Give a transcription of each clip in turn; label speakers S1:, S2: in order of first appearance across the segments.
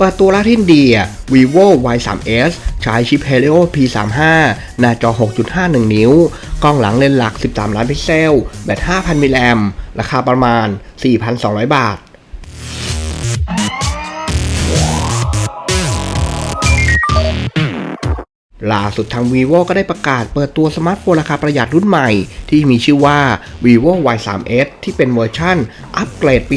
S1: เปิดตัวล่าที่อินเดีย vivo y 3 s ใช้ชิป helio p 3 5 หน้าจอ 6.51 นิ้ว กล้องหลังเลนส์หลัก 13 ล้านพิกเซล แบต 5,000 มิลลิแอมราคาประมาณ 4,200 บาทล่าสุดทาง vivo ก็ได้ประกาศเปิดตัวสมาร์ทโฟนราคาประหยัดรุ่นใหม่ ที่มีชื่อว่า vivo y 3 s ที่เป็นเวอร์ชั่นอัปเกรดปี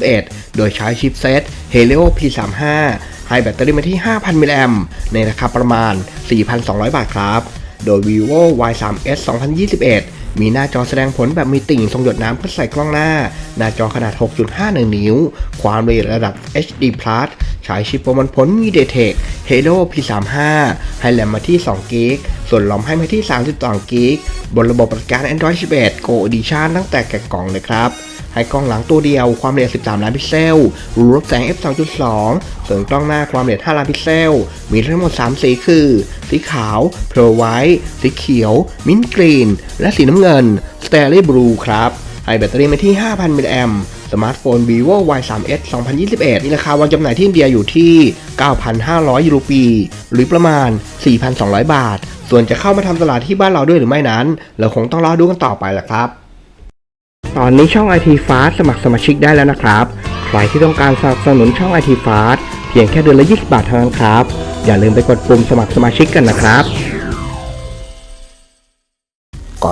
S1: 2021 โดยใช้ชิปเซต helio p 3 5 ให้แบตเตอรี่มาที่ 5,000 มิลลิแอมป์ในราคาประมาณ 4,200 บาทครับ โดย vivo y 3 s 2021 มีหน้าจอแสดงผลแบบมีติ่งทรงหยดน้ำเพื่อใส่กล้องหน้า หน้าจอขนาด 6.51 นิ้ว ความละเอียดระดับ HD+ ใช้ชิปประมวลผล MediaTek Helio P35 ให้แรมมาที่2กิก ส่วนลอมให้มาที่ 32 กิกบนระบบปฏิการ Android 11 Go Edition ตั้งแต่แกะกล่องเลยครับให้กล้องหลังตัวเดียวความละเอียด 13 ล้านพิกเซล รูรับแสง f 2.2 ส่วนกล้องหน้าความละเอียด 5 ล้านพิกเซล มีทั้งหมด 3 สีคือ สีขาว Pearl White สีเขียว Mint Green และสีน้ำเงิน Starry Blue ครับ ให้แบตเตอรี่มาที่ 5,000 มิลลิแอมป์ สมาร์ทโฟน vivo y 3 s 2021 มีราคาวางจำหน่ายที่อินเดียอยู่ที่ 9,500 ยูโรปี หรือประมาณ 4,200 บาท ส่วนจะเข้ามาทำตลาดที่บ้านเราด้วยหรือไม่นั้น เราคงต้องรอดูกันต่อไปแหละครับ ตอนนี้ช่อง IT Fast สมัครสมาชิกได้แล้วนะครับ ใครที่ต้องการสนับสนุนช่อง IT Fast เพียงแค่เดือนละ 20 บาทเท่านั้นครับ อย่าลืมไปกดปุ่มสมัครสมาชิกกันนะครับ